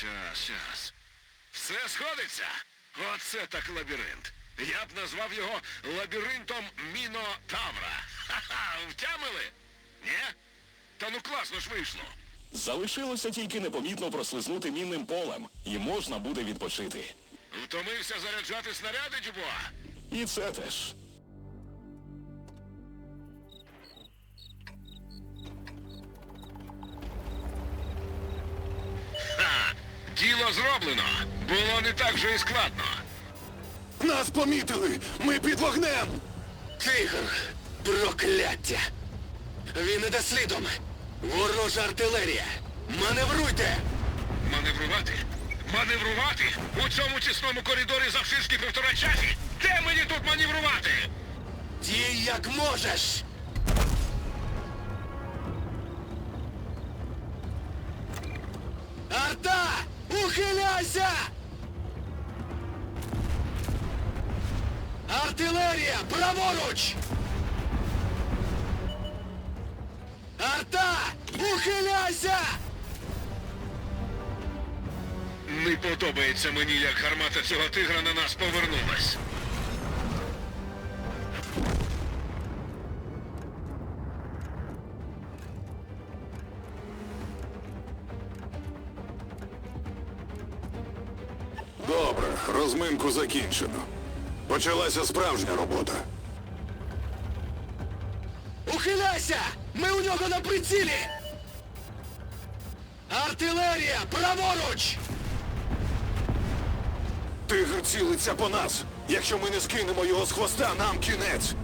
Щас, щас. Все сходиться. Оце так лабіринт. Я б назвав його лабіринтом Мінотавра. Ха-ха, втямили? Ні? Та ну класно ж вийшло. Залишилося тільки непомітно прослизнути мінним полем, і можна буде відпочити. Втомився заряджати снаряди, Дюбуа? І це теж. Діло зроблено. Було не так же і складно. Нас помітили! Ми під вогнем! Тигр! Прокляття! Він іде слідом! Ворожа артилерія! Маневруйте! Маневрувати? Маневрувати? У цьому тісному коридорі завширшки півтора часі? Де мені тут маневрувати? Дій як можеш! Ухиляйся! Артилерія! Праворуч! Арта! Ухиляйся! Не подобається мені, як гармата цього тигра на нас повернулась. Розминку закінчено. Почалася справжня робота. Ухиляйся! Ми у нього на прицілі! Артилерія! Праворуч! Тигр цілиться по нас. Якщо ми не скинемо його з хвоста, нам кінець.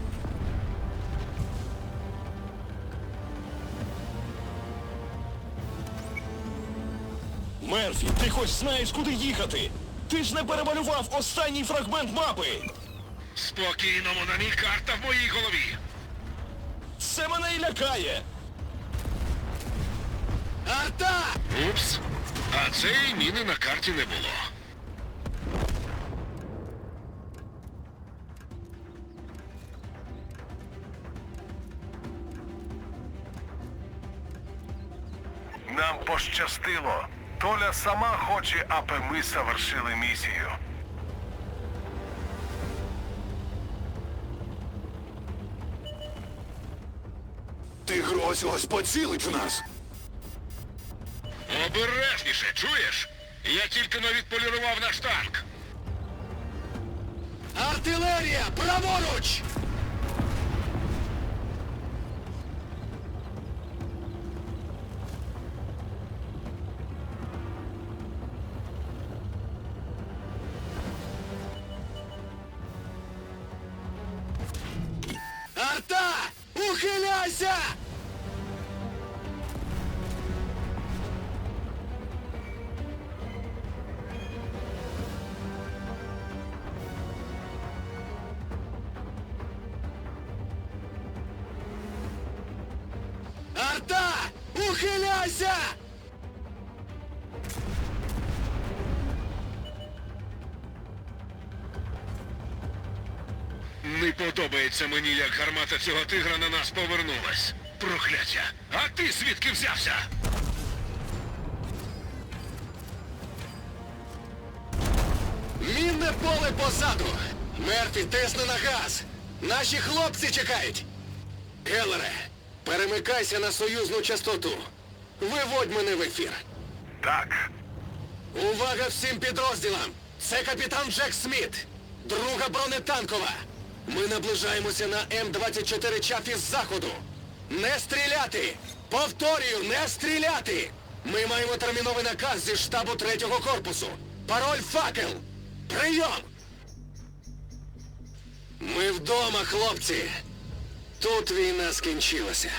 Мерфі, ти хоч знаєш, куди їхати? Ти ж не перемалював останній фрагмент мапи! Спокійно, Монамі, карта в моїй голові. Це мене і лякає! Арта! Упс. А цієї міни на карті не було. Нам пощастило. Толя сама хоче, аби ми завершили місію. Тигр ось ось поцілить в нас. Обережніше, чуєш? Я тільки но відполірував наш танк. Артилерія! Праворуч! Арта! Ухиляйся! Арта! Ухиляйся! Не подобається мені, як гармата цього тигра на нас повернулась. Прокляття. А ти звідки взявся? Мінне поле позаду. Мерфі, тисни на газ. Наші хлопці чекають. Гелере, перемикайся на союзну частоту. Виводь мене в ефір. Так, Увага всім підрозділам! Це капітан Джек Сміт, друга бронетанкова. Ми наближаємося на М-24 Чафі з заходу. Не стріляти! Повторюю, не стріляти! Ми маємо терміновий наказ зі штабу третього корпусу. Пароль факел. Прийом! Ми вдома, хлопці. Тут війна скінчилася.